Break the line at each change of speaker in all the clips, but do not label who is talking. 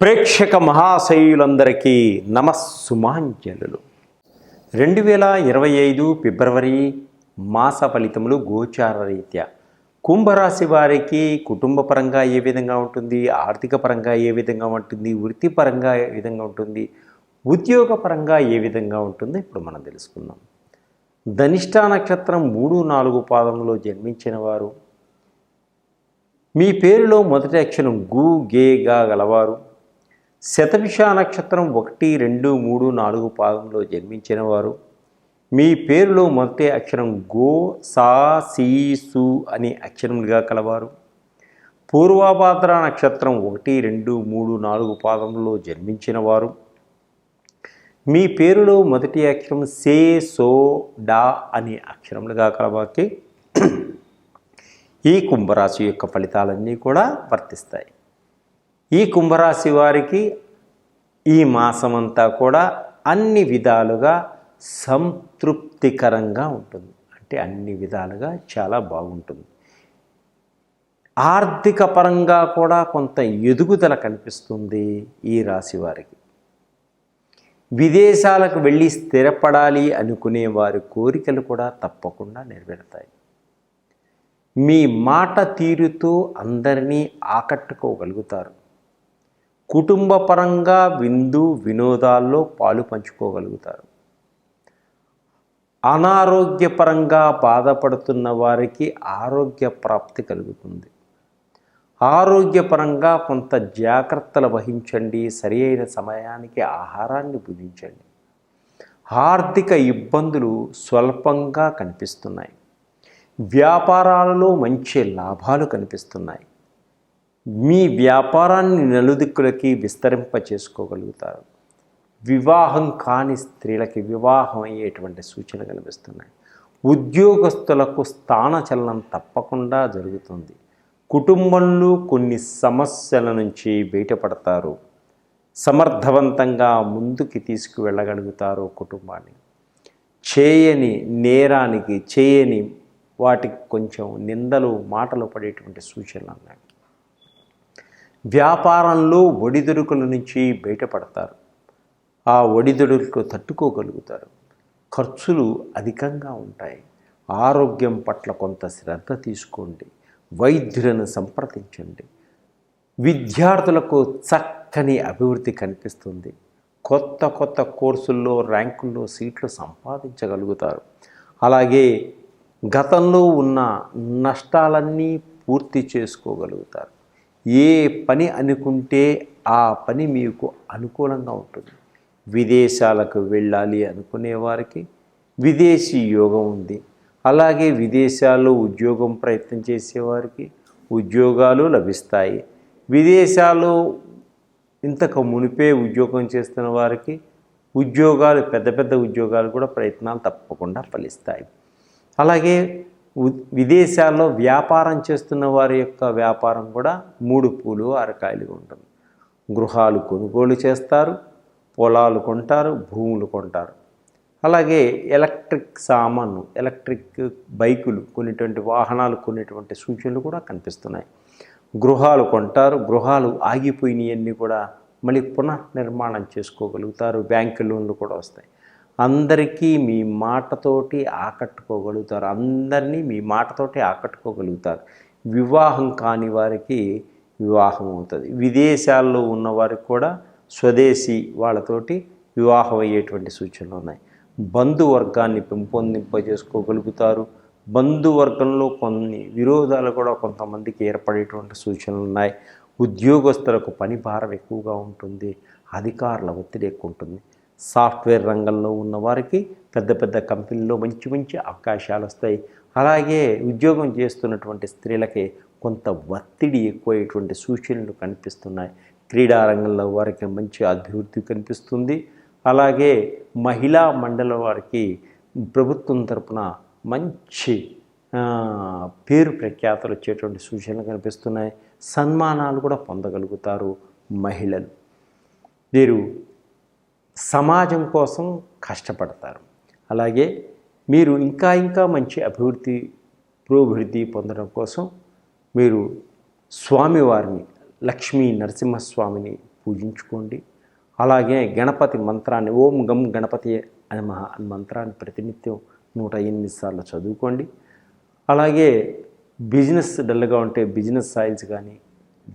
ప్రేక్షక మహాశయులందరికీ నమస్సుమాంజలు రెండు వేల ఇరవై ఐదు ఫిబ్రవరి మాస ఫలితములు గోచార రీత్యా. కుంభరాశి వారికి కుటుంబ పరంగా ఏ విధంగా ఉంటుంది? ఆర్థిక పరంగా ఏ విధంగా ఉంటుంది? వృత్తిపరంగా ఏ విధంగా ఉంటుంది? ఉద్యోగ పరంగా ఏ విధంగా ఉంటుందో? ఇప్పుడు మనం తెలుసుకుందాం. ధనిష్టా నక్షత్రం మూడు నాలుగు పాదంలో జన్మించిన వారు. మీ పేరులో మొదటి అక్షరం గు గేగా గలవారు. శతభిష నక్షత్రం ఒకటి రెండు మూడు నాలుగు పాదంలో జన్మించిన వారు. మీ పేరులో మొదటి అక్షరం గో సా సీ సు అనే అక్షరములుగా కలవారు. పూర్వాభాద్ర నక్షత్రం ఒకటి రెండు మూడు నాలుగు పాదంలో జన్మించిన వారు. మీ పేరులో మొదటి అక్షరం సే సో డా అనే అక్షరములుగా కలవాకి ఈ కుంభరాశి యొక్క ఫలితాలన్నీ కూడా వర్తిస్తాయి. ఈ కుంభరాశి వారికి ఈ మాసమంతా కూడా అన్ని విధాలుగా సంతృప్తికరంగా ఉంటుంది. అంటే అన్ని విధాలుగా చాలా బాగుంటుంది. ఆర్థిక పరంగా కూడా కొంత ఎదుగుదల కనిపిస్తుంది ఈ రాశి వారికి. విదేశాలకు వెళ్ళి స్థిరపడాలి అనుకునే వారి కోరికలు కూడా తప్పకుండా నెరవేరుతాయి. మీ మాట తీరుతో అందరినీ ఆకట్టుకోగలుగుతారు. కుటుంబపరంగా విందు వినోదాల్లో పాలు పంచుకోగలుగుతారు. అనారోగ్యపరంగా బాధపడుతున్న వారికి ఆరోగ్య ప్రాప్తి కలుగుతుంది. ఆరోగ్యపరంగా కొంత జాగ్రత్తలు వహించండి సరి అయిన సమయానికి ఆహారాన్ని భుజించండి. ఆర్థిక ఇబ్బందులు స్వల్పంగా కనిపిస్తున్నాయి. వ్యాపారాలలో మంచి లాభాలు కనిపిస్తున్నాయి. మీ వ్యాపారాన్ని నలుదిక్కులకి విస్తరింప చేసుకోగలుగుతారు వివాహం కాని స్త్రీలకి వివాహం అయ్యేటువంటి సూచన కనిపిస్తున్నాయి. ఉద్యోగస్తులకు స్థానచలనం తప్పకుండా జరుగుతుంది. కుటుంబంలో కొన్ని సమస్యల నుంచి బయటపడతారు. సమర్థవంతంగా ముందుకి తీసుకువెళ్ళగలుగుతారు కుటుంబాన్ని. చేయని నేరానికి చేయని వాటికి కొంచెం నిందలు మాటలు పడేటువంటి సూచనలు ఉన్నాయి. వ్యాపారంలో ఒడిదుడుకుల నుంచి బయటపడతారు. ఆ ఒడిదుడుకు తట్టుకోగలుగుతారు. ఖర్చులు అధికంగా ఉంటాయి. ఆరోగ్యం పట్ల కొంత శ్రద్ధ తీసుకోండి. వైద్యులను సంప్రదించండి. విద్యార్థులకు చక్కని అభివృద్ధి కనిపిస్తుంది. కొత్త కొత్త కోర్సుల్లో ర్యాంకుల్లో సీట్లు సంపాదించగలుగుతారు. అలాగే గతంలో ఉన్న నష్టాలన్నీ పూర్తి చేసుకోగలుగుతారు. ఏ పని అనుకుంటే ఆ పని మీకు అనుకూలంగా ఉంటుంది. విదేశాలకు వెళ్ళాలి అనుకునే వారికి విదేశీ యోగం ఉంది. అలాగే విదేశాల్లో ఉద్యోగం ప్రయత్నం చేసేవారికి ఉద్యోగాలు లభిస్తాయి. విదేశాల్లో ఇంతకు మునిపే ఉద్యోగం చేస్తున్న వారికి ఉద్యోగాలు పెద్ద పెద్ద ఉద్యోగాలు కూడా ప్రయత్నాలు తప్పకుండా ఫలిస్తాయి. అలాగే విదేశాల్లో వ్యాపారం చేస్తున్న వారి యొక్క వ్యాపారం కూడా మూడు పూలు అరకాయలు ఉంటుంది. గృహాలు కొనుగోలు చేస్తారు పొలాలు కొంటారు భూములు కొంటారు. అలాగే ఎలక్ట్రిక్ సామాను ఎలక్ట్రిక్ బైకులు కొనేటువంటి వాహనాలు కొనేటువంటి సూచనలు కూడా కనిపిస్తున్నాయి. గృహాలు కొంటారు గృహాలు ఆగిపోయినవన్నీ కూడా మళ్ళీ పునర్నిర్మాణం చేసుకోగలుగుతారు బ్యాంకు లోన్లు కూడా వస్తాయి. అందరికీ మీ మాటతోటి ఆకట్టుకోగలుగుతారు. అందరినీ మీ మాటతోటి ఆకట్టుకోగలుగుతారు. వివాహం కాని వారికి వివాహం అవుతుంది. విదేశాల్లో ఉన్న వారికి కూడా స్వదేశీ వాళ్ళతోటి వివాహం అయ్యేటువంటి సూచనలు ఉన్నాయి. బంధువర్గాన్ని పెంపొందింపజేసుకోగలుగుతారు. బంధువర్గంలో కొన్ని విరోధాలు కూడా కొంతమందికి ఏర్పడేటువంటి సూచనలు ఉన్నాయి. ఉద్యోగస్తులకు పని భారం ఎక్కువగా ఉంటుంది. అధికారుల ఒత్తిడి ఎక్కువ ఉంటుంది. సాఫ్ట్వేర్ రంగంలో ఉన్నవారికి పెద్ద పెద్ద కంపెనీల్లో మంచి మంచి అవకాశాలు వస్తాయి. అలాగే ఉద్యోగం చేస్తున్నటువంటి స్త్రీలకి కొంత ఒత్తిడి ఎక్కువయ్యేటువంటి సూచనలు కనిపిస్తున్నాయి. క్రీడా రంగంలో వారికి మంచి అభివృద్ధి కనిపిస్తుంది. అలాగే మహిళా మండలి వారికి ప్రభుత్వం తరపున మంచి పేరు ప్రఖ్యాతలు వచ్చేటువంటి సూచనలు కనిపిస్తున్నాయి. సన్మానాలు కూడా పొందగలుగుతారు మహిళలు. వీరు సమాజం కోసం కష్టపడతారు. అలాగే మీరు ఇంకా ఇంకా మంచి అభివృద్ధి పురోభివృద్ధి పొందడం కోసం మీరు స్వామివారిని లక్ష్మీ నరసింహస్వామిని పూజించుకోండి. అలాగే గణపతి మంత్రాన్ని ఓం గం గణపతి అని మహా అని మంత్రాన్ని ప్రతినిత్యం నూట ఎనిమిది సార్లు చదువుకోండి. అలాగే బిజినెస్ డల్గా ఉంటే బిజినెస్ ఆయిల్స్ కానీ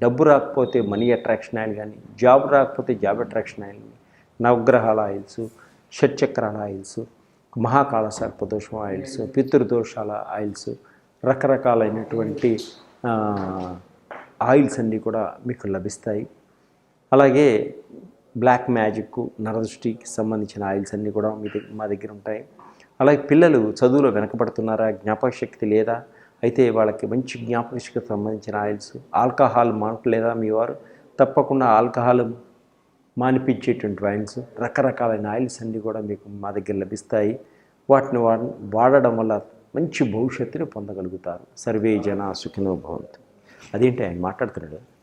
డబ్బు రాకపోతే మనీ అట్రాక్షన్ ఆయిల్ కానీ జాబ్ రాకపోతే జాబ్ అట్రాక్షన్ ఆయిల్ నవగ్రహాల ఆయిల్స్ షట్చక్రాల ఆయిల్స్ మహాకాళ సర్పదోషం ఆయిల్స్ పితృదోషాల ఆయిల్స్ రకరకాలైనటువంటి ఆయిల్స్ అన్నీ కూడా మీకు లభిస్తాయి. అలాగే బ్లాక్ మ్యాజిక్ నరదృష్టికి సంబంధించిన ఆయిల్స్ అన్నీ కూడా మీ దగ్గర మా దగ్గర ఉంటాయి. అలాగే పిల్లలు చదువులో వెనకబడుతున్నారా? జ్ఞాపక శక్తి లేదా? అయితే వాళ్ళకి మంచి జ్ఞాపక శక్తికి సంబంధించిన ఆయిల్స్ ఆల్కహాల్ మానట్లేదా మీ వారు? తప్పకుండా ఆల్కహాల్ మానిపించేటువంటి ఆయిల్స్ రకరకాలైన ఆయిల్స్ అన్నీ కూడా మీకు మా దగ్గర లభిస్తాయి. వాటిని వాడడం వల్ల మంచి భవిష్యత్తుని పొందగలుగుతారు. సర్వే జన సుఖినో భవంతు. అదేంటి ఆయన మాట్లాడుతున్నాడు?